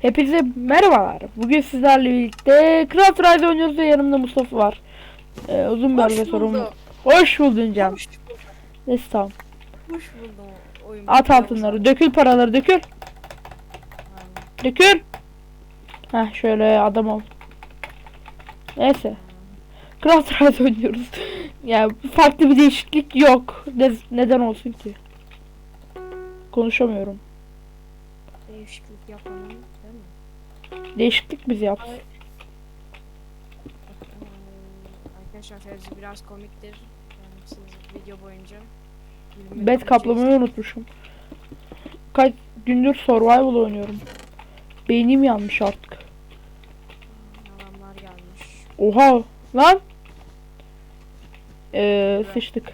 Hepinize merhabalar. Bugün sizlerle birlikte Craft Rise oynuyoruz ve yanımda Mustafa var. Ee, uzun bir arada bulduk. Hoş buldun Can. Hoş. Neyse tamam. Hoş buldum. Oyun At altınları. Dökül paraları dökül. Aynen. Dökül. Heh şöyle adam ol. Neyse. Craft Rise oynuyoruz. yani farklı bir değişiklik yok. Ne- neden olsun ki? Konuşamıyorum. Değişiklik yapalım? Değişiklik biz yap. Ee, Arkadaşlar Fevzi biraz komiktir. Yani siz video boyunca Bet kaplamayı unutmuşum. Kaç gündür survival oynuyorum. Beynim yanmış artık. Adamlar gelmiş. Oha lan. Ee, sıçtık.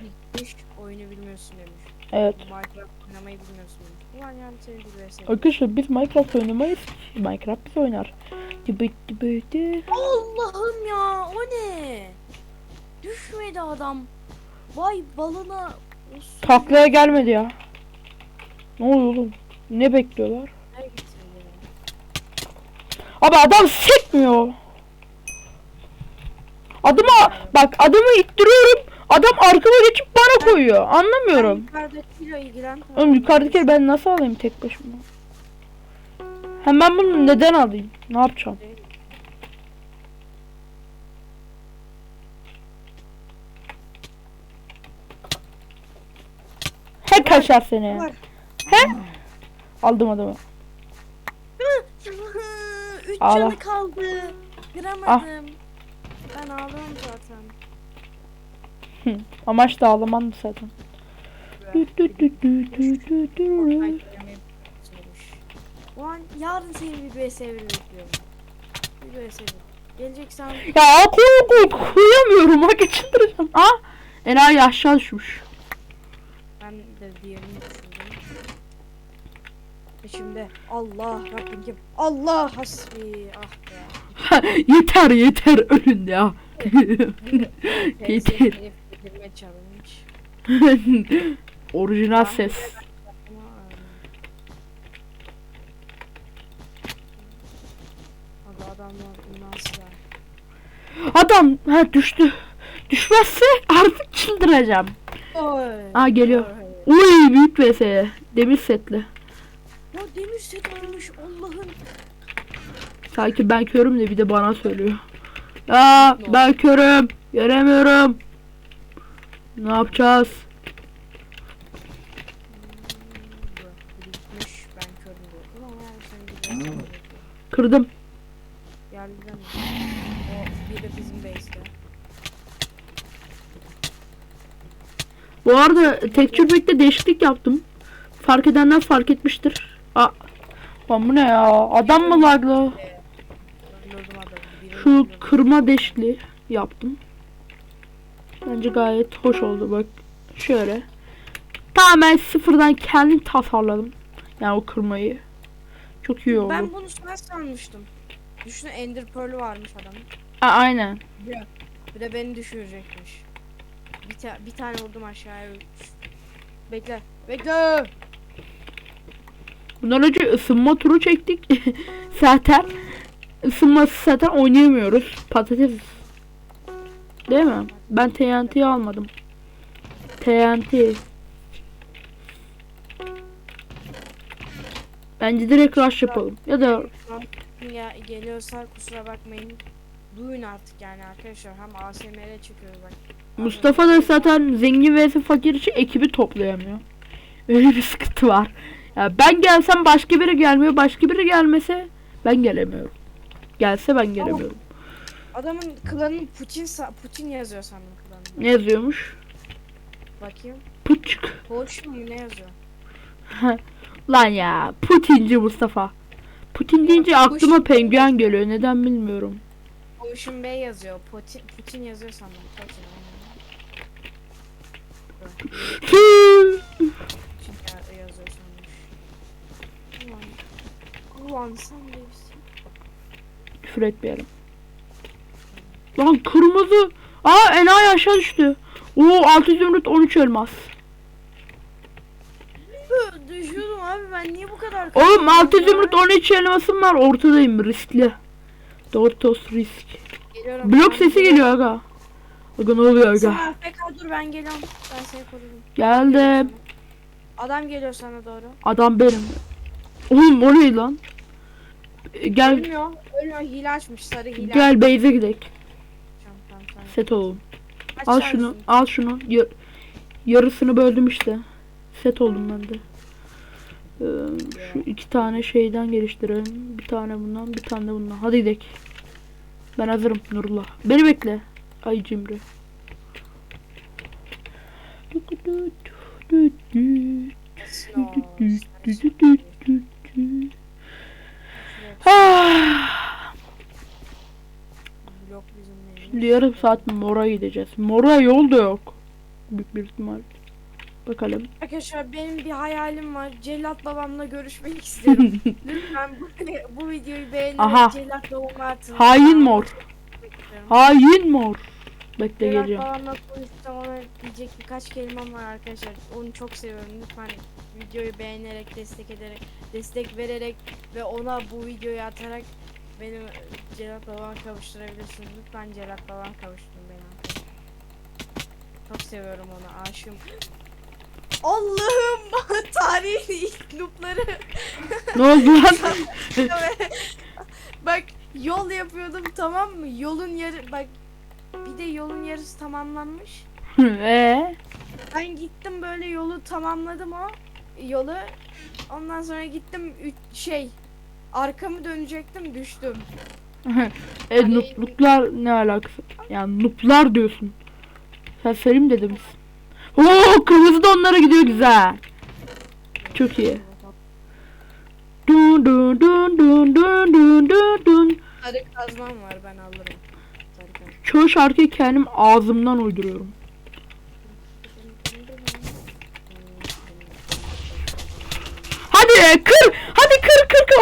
Oyunu bilmiyorsun demiş. Evet. Minecraft oynamayı bilmiyorsun demiş. Ulan. Arkadaşlar biz Minecraft oynamayız. Minecraft biz oynar. Dıbı dıbı dı. Allah'ım ya o ne? Düşmedi adam. Vay balına. Taklaya gelmedi ya. Ne oluyor oğlum? Ne bekliyorlar? Abi adam sekmiyor. Adama bak adamı ittiriyorum. Adam arkama geçip bana koyuyor. Anlamıyorum. Yukarıdakiyle ilgilen. Oğlum yukarıdaki ben nasıl alayım tek başıma? Hem ben bunu neden alayım? Ne yapacağım? He kaçar seni. Var. He? Aldım adamı. Üç Ağla. canı kaldı. Kıramadım. Ah. Ben ağlıyorum zaten. Amaç da ağlaman zaten. Dü. Ulan yarın seni bir BS bekliyorum. Bir BS Geleceksen Ya koy koy koyamıyorum. Bak çıldıracağım. Aa. Enayi aşağı düşmüş. ben de diğerini düşürdüm. İçimde Allah Rabbim? Allah hasbi ah be. yeter yeter ölün ya. Yeter. yedirme challenge. Orijinal ses. Ya? Adam ha düştü. Düşmezse artık çıldıracağım. Oy. Aa geliyor. Oy. Uy büyük vs. Demir setli. Ya demir set almış Allah'ım. Sanki ben körüm de bir de bana söylüyor. Ya ben körüm. Göremiyorum. Ne yapacağız? Gitmiş ben körüm diyordum ama yani sen gidiyorsun. Kırdım. Mi? O biri bizim base'te. Bu arada tekçür bekle değişiklik yaptım. Fark edenler fark etmiştir. Aa. Bu ne ya? Adam mı. Birini Şu kırma deşikli yaptım. Bence gayet hoş oldu bak. Şöyle. Tamamen sıfırdan kendim tasarladım. Yani o kırmayı. Çok iyi oldu. Ben bunu sen sanmıştım. Düşünün Ender Pearl'ü varmış adamın. A- aynen. Bir de beni düşürecekmiş. Bir, ta- bir tane vurdum aşağıya. Bekle. Bekle. Bundan önce ısınma turu çektik. zaten ısınması zaten oynayamıyoruz. Patates. Değil mi? Ben TNT almadım. TNT. Bence direkt rush yapalım. Ya da Ya geliyorsa kusura bakmayın. Duyun artık yani arkadaşlar. Hem ASMR'e çıkıyoruz bak. Mustafa da zaten zengin vs fakir için ekibi toplayamıyor. Öyle bir sıkıntı var. Ya ben gelsem başka biri gelmiyor. Başka biri gelmese ben gelemiyorum. Gelse ben gelemiyorum. Adamın klanın Putin sa- Putin yazıyor sandım klanın. Ne yazıyormuş? Bakayım. Puçuk. Hoş mu ne yazıyor? Lan ya Putinci Mustafa. Putin deyince aklıma penguen geliyor. Neden bilmiyorum. Ocean Bey yazıyor. Putin, Putin yazıyor sandım. Putin, aynen. Putin ya- yazıyor sanmış. Ulan. Ulan sen değilsin. Küfür etmeyelim. Lan kırmızı. Aa enayi aşağı düştü. Oo 6 zümrüt 13 elmas. Düşüyordum abi. ben niye bu kadar Oğlum kaçıyorum 6 ya? zümrüt 13 elmasım var ortadayım riskli. Doritos risk. Geliyorum, Blok ben sesi geliyor aga. Aga ne oluyor Sen aga? AFK dur ben geliyorum. Ben seni korurum. Geldim. Adam geliyor sana doğru. Adam benim. Oğlum o ne lan? Gel Ölmüyor. Ölmüyor. Hile açmış. Sarı hile. gel base'e gidelim. Set. Kaç Al şunu, zümrüt? al şunu. Ya- yarısını böldüm işte. Set oldum ben de. Ee, şu iki tane şeyden geliştirelim. Bir tane bundan, bir tane de bundan. Hadi gidelim. Ben hazırım Nurullah. Beni bekle. Ay Cimri. Ah, Blok bizim neyimiz? Şimdi yarım saat Mor'a gideceğiz. Mor'a yol da yok. Büyük bir ihtimal. Bakalım. Arkadaşlar benim bir hayalim var. Cellat babamla görüşmek istiyorum. Lütfen bu, bu videoyu beğenin. Aha. Cellat babama atın. Hain Mor. Hain Mor. Bekle Cellat geleceğim. babamla konuşsam ona diyecek birkaç kelimem var arkadaşlar. Onu çok seviyorum. Lütfen videoyu beğenerek, destek ederek, destek vererek ve ona bu videoyu atarak benim Cellat babama kavuşturabilirsiniz. Lütfen Cellat babam kavuşturun beni. arkadaşlar. Çok seviyorum onu. Aşığım. Allah'ım tarihin ilk loopları. Ne oldu lan? bak yol yapıyordum tamam mı? Yolun yarı bak bir de yolun yarısı tamamlanmış. Eee? Ben gittim böyle yolu tamamladım o yolu. Ondan sonra gittim üç, şey arkamı dönecektim düştüm. e, nupluklar ne alakası? Yani nuplar diyorsun. Sen Selim dedim. Oo kırmızı da onlara gidiyor güzel. Çok iyi. Dun dun dun dun dun dun dun dun. Sarı kazmam var ben alırım. Sarı kazma. Çoğu şarkıyı kendim ağzımdan uyduruyorum. Hadi kır.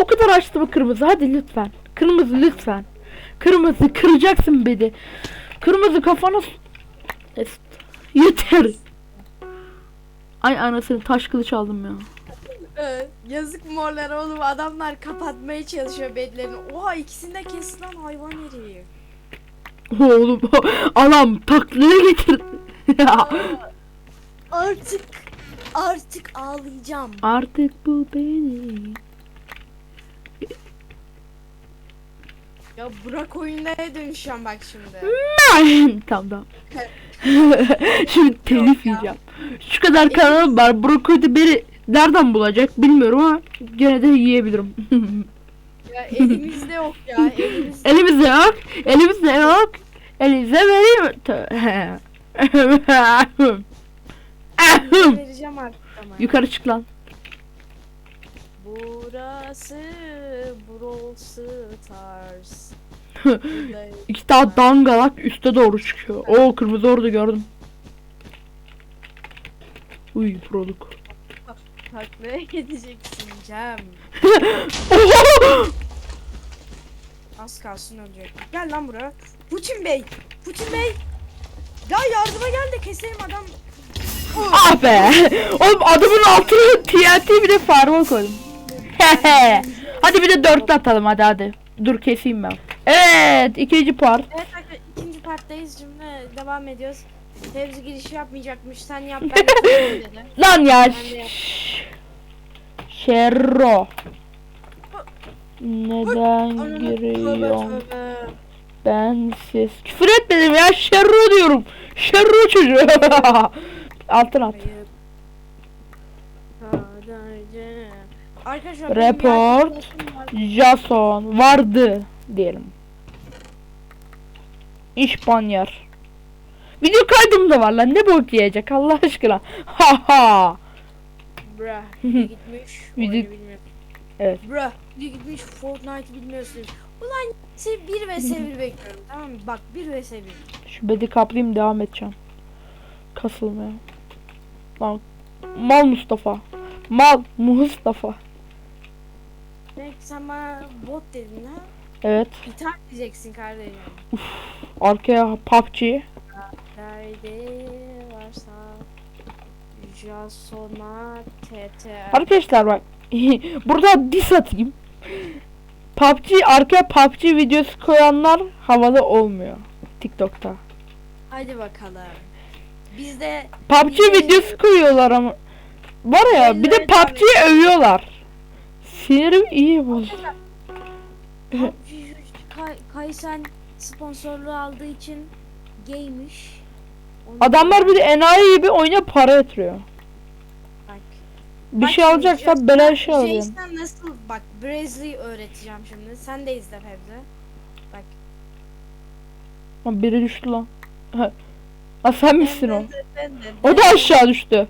O kadar açtı bu kırmızı. Hadi lütfen. Kırmızı lütfen. Kırmızı kıracaksın beni. Kırmızı kafana. Yeter. Ay anasını taş kılıç aldım ya. Yazık morlar oğlum adamlar kapatmaya çalışıyor bedlerini. Oha ikisini de kes lan hayvan herif. Oğlum alam taklaya getir. Artık artık ağlayacağım. Artık bu beni. Ya Burak oyunlara dönüşeceğim bak şimdi. tamam tamam. Şimdi telif yiyeceğim. Şu kadar kanalım var. Brokoli beni nereden bulacak bilmiyorum ama gene de yiyebilirim. Ya elimizde yok ya elimizde. elimizde yok. Elimizde yok. Elinize vereyim. Tö- vereceğim artık ama. Yukarı çık lan. Burası Brawl Stars. İki tane dangalak üste doğru çıkıyor. Oo kırmızı orada gördüm. Uy proluk. Taklaya gideceksin Cem. Az kalsın ölecek. Gel lan buraya. Putin Bey. Putin Bey. Ya yardıma gel de keselim adam. ah be. Oğlum adamın altına TNT bir de farma koydum. hadi bir de dörtlü atalım hadi hadi. Dur keseyim ben. Evet ikinci part. Evet arkadaşlar ikinci parttayız şimdi devam ediyoruz. Tevzi girişi yapmayacakmış sen yap ben yapayım dedi. Lan ya. Ben de yap- Şerro. Neden giriyorum ben siz? Küfür etmedim ya Şerro diyorum. Şerro çocuğu. Altın at. Hayır. Arkadaşlar benim bir Report. arkadaşım var. Jason vardı diyelim. İspanyar. Video kaydım da var lan ne bok yiyecek Allah aşkına. Ha ha. Bruh. biri gitmiş. Video- oyunu bilmiyor. Evet. Bruh. biri gitmiş Fortnite bilmiyorsunuz. Ulan size 1 vs 1 bekliyorum tamam mı? Bak 1 vs 1. Şu bedi kaplayayım devam edeceğim. Kasılmaya. Mal, mal Mustafa. Mal Mustafa. Belki sen bana bot dedin ha? Evet. İthal diyeceksin kardeşim. Arkaya PUBG. Nerede varsa Jason'a TT. Arkadaşlar bak Burada diss atayım. PUBG arkaya PUBG videosu koyanlar havalı olmuyor TikTok'ta. Hadi bakalım. Biz de PUBG videosu koyuyorlar ama. Var ya bir de PUBG'yi övüyorlar. Sinirim iyi boz. Kay- Kaysen sponsorluğu aldığı için gaymiş. Onu- Adamlar bir de enayi gibi oyuna para yatırıyor. Bak. Bir Bak şey şimdi alacaksa Jason- beleş şey alıyorum. Jason nasıl bak Brazil'i öğreteceğim şimdi. Sen de izle Fevzi. Bak. Lan biri düştü lan. Ha sen misin o? O da aşağı düştü.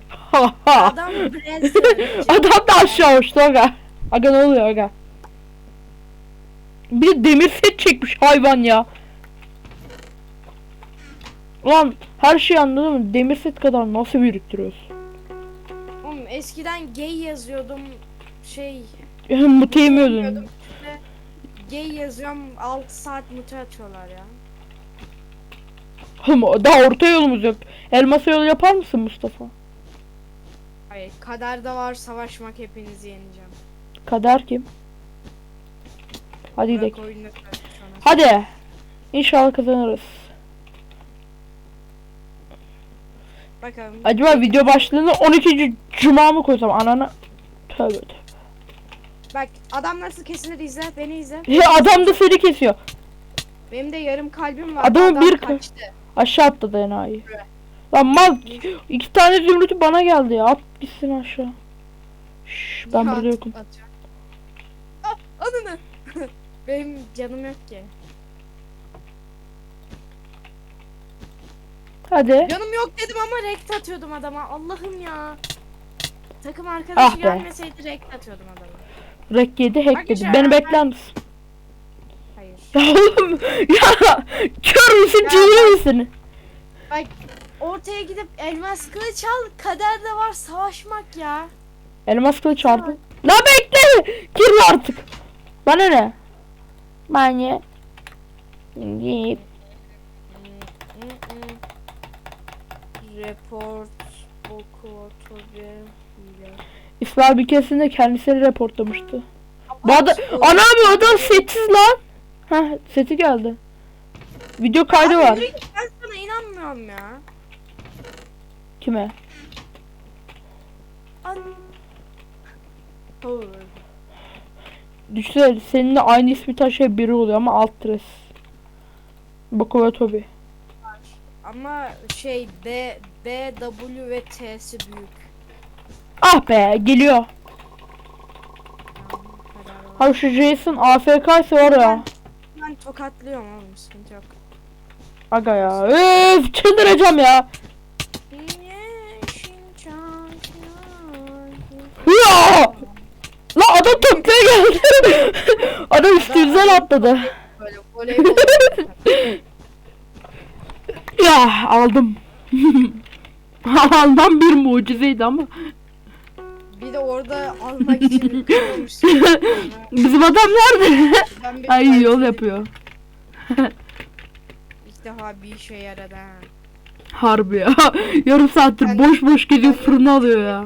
Adam öğretecek. Adam da aşağı uçtu aga. Aga ne oluyor aga? Bir de demir set çekmiş hayvan ya. Ulan her şeyi anladım mı? Demir set kadar nasıl biriktiriyorsun? Oğlum eskiden gay yazıyordum. Şey Mute yemiyordun. Yazıyordum. Şimdi Gay yazıyorum 6 saat mute atıyorlar ya. Daha orta yolumuz yok. Elmas yolu yapar mısın Mustafa? Hayır kaderde var savaşmak hepinizi yeneceğim. Kader kim? Hadi gidelim. Hadi. İnşallah kazanırız. Bakalım. Acaba video başlığını 12. Cuma mı koysam anana? Tövbe tövbe. Bak adam nasıl kesilir izle beni izle. Ya adam da seni kesiyor. Benim de yarım kalbim var. Adamın Adam bir- kaçtı. Aşağı atladı enayi. Lan mal iki tane zümrütü bana geldi ya. At gitsin aşağı. Şş, ben burada yokum. atacağım. Ananı. Benim canım yok ki. Hadi. Canım yok dedim ama rekt atıyordum adama. Allah'ım ya. Takım arkadaşı Ah be. gelmeseydi rekt atıyordum adama. Rek yedi hack Bak dedi. işte, Beni ben- bekler misin? Hayır. Ya oğlum ya kör müsün cimri misin? Bak ortaya gidip elmas kılıç al. Kaderde var savaşmak ya. Elmas kılıç vardı. La bekle. Gir artık. Bana ne? Mm, mm. Report boku hile. İsmail bir keresinde kendisini reportlamıştı. Bu adam, anam bu adam setsiz lan. Heh seti geldi. Video kaydı Abi var. Ben sana inanmıyorum ya. Kime? An... Olur. Düşünsene seninle aynı ismi taşıyan biri oluyor ama alt tres. Boko ve Tobi. Ama şey B, B, W ve T'si büyük. Ah be geliyor. Abi şu Jason AFK ise var ya. Ben tokatlıyorum oğlum sıkıntı yok. Aga ya. Öf çıldıracağım. Ya! Geldi. adam üstümüzden atladı. Böyle voleybol. Ya aldım. Almam bir mucizeydi ama. bir de orada almak için kırılmış. Bizim adam nerede? Ben bir Ay yol yapıyor. İlk defa bir işe yaradı ha. Harbi ya. Yarım saattir Ben- boş boş geziyor ben- fırına alıyor ya.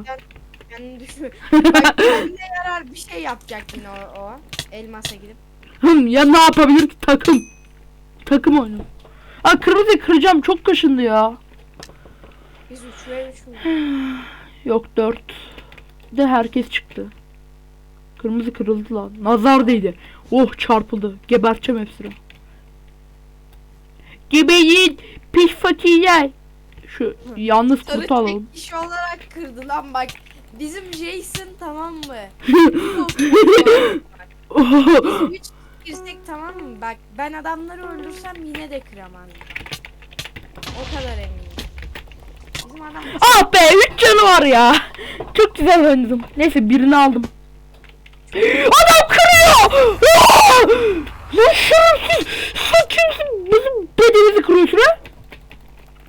Kendini düşün. Bak kendine yarar bir şey yapacak yine o, o. Elmas'a gidip. Hım ya ne yapabilir ki takım? Takım oyunu. Aa kırmızı kıracağım çok kaşındı ya. Biz 3 ve 3 mü? Yok 4. De herkes çıktı. Kırmızı kırıldı lan. Nazar değdi. Oh çarpıldı. Geberteceğim hepsini. Gebeyin. Pis fakirler. Şu yalnız Sarı kurtu alalım. tek kişi olarak kırdı lan bak. Bizim Jason tamam mı? Üç girsek tamam mı? Bak ben adamları öldürsem yine de kıramazdım. O kadar eminim. Bizim adam ah be 3 canı var ya. Çok güzel oynadım. Neyse birini aldım. Adam kırıyor. Aa! Lan şerefsiz. Sen kimsin? Bizim bedenizi kırıyorsun ha?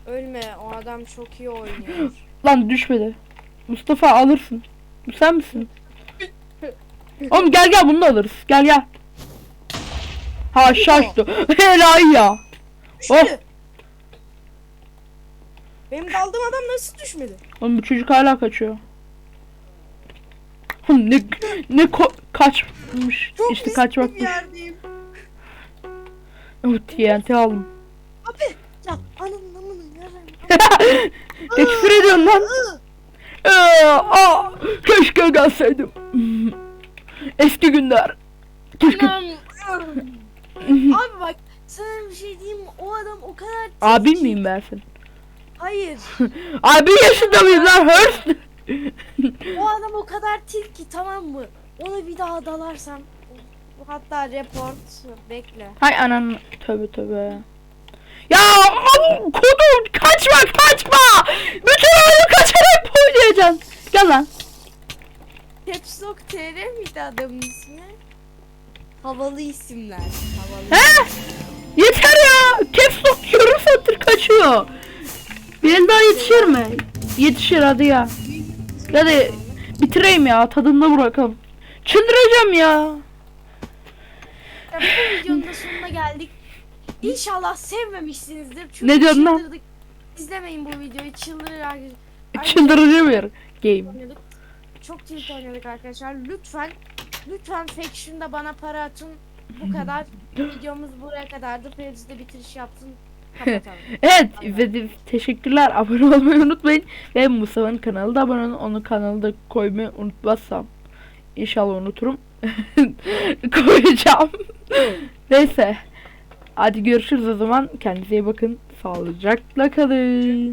ölme o adam çok iyi oynuyor. Lan düşmedi. Mustafa alırsın. Bu sen misin? Oğlum gel gel bunu da alırız. Gel gel. Ha şaştı. Helal ya. Oh. Benim daldığım adam nasıl düşmedi? Oğlum bu çocuk hala kaçıyor. ne ne ko- kaçmış Çok işte riskli bir yerdeyim. Oh, TNT aldım. Ya ananın amının yarayım. ne küfür ediyorsun lan? Ee, aa, keşke gelseydim. Eski günler. Keşke. Abi bak sana bir şey diyeyim mi? O adam o kadar Abin miyim ben senin? Hayır. Abi yaşında mıyım lan? Hırs. O adam o kadar tilki tamam mı? Onu bir daha dalarsam hatta report bekle. Hay anan tövbe tövbe. Ya kodum kaçma kaçma. Bütün oyunu kaçarak Gel lan. Caps Lock TR miydi adamın ismi? Havalı isimler. Havalı. He? Yeter ya. Caps lock saattir kaçıyor. Bir el daha yetişir mi? Yetişir hadi ya. Hadi bitireyim ya tadında bırakalım. Çıldıracağım ya. Ya bu videonun da sonuna geldik. İnşallah sevmemişsinizdir. Çünkü Ne diyorsun lan? İzlemeyin bu videoyu. Çıldırır arkadaşlar. Çıldırıcı bir game. oynadık. Çok tilt oynadık arkadaşlar. Lütfen lütfen Faction'da bana para atın. Bu kadar. Videomuz buraya kadardı. Fevzi de bitiriş yapsın. Kapatalım. Evet ve de- teşekkürler. Abone olmayı unutmayın. Ve Mustafa'nın kanalına da abone olun. Onun kanalını da koymayı unutmazsam. İnşallah unuturum. Koyacağım. Neyse. Hadi görüşürüz o zaman. Kendinize iyi bakın. Sağlıcakla kalın.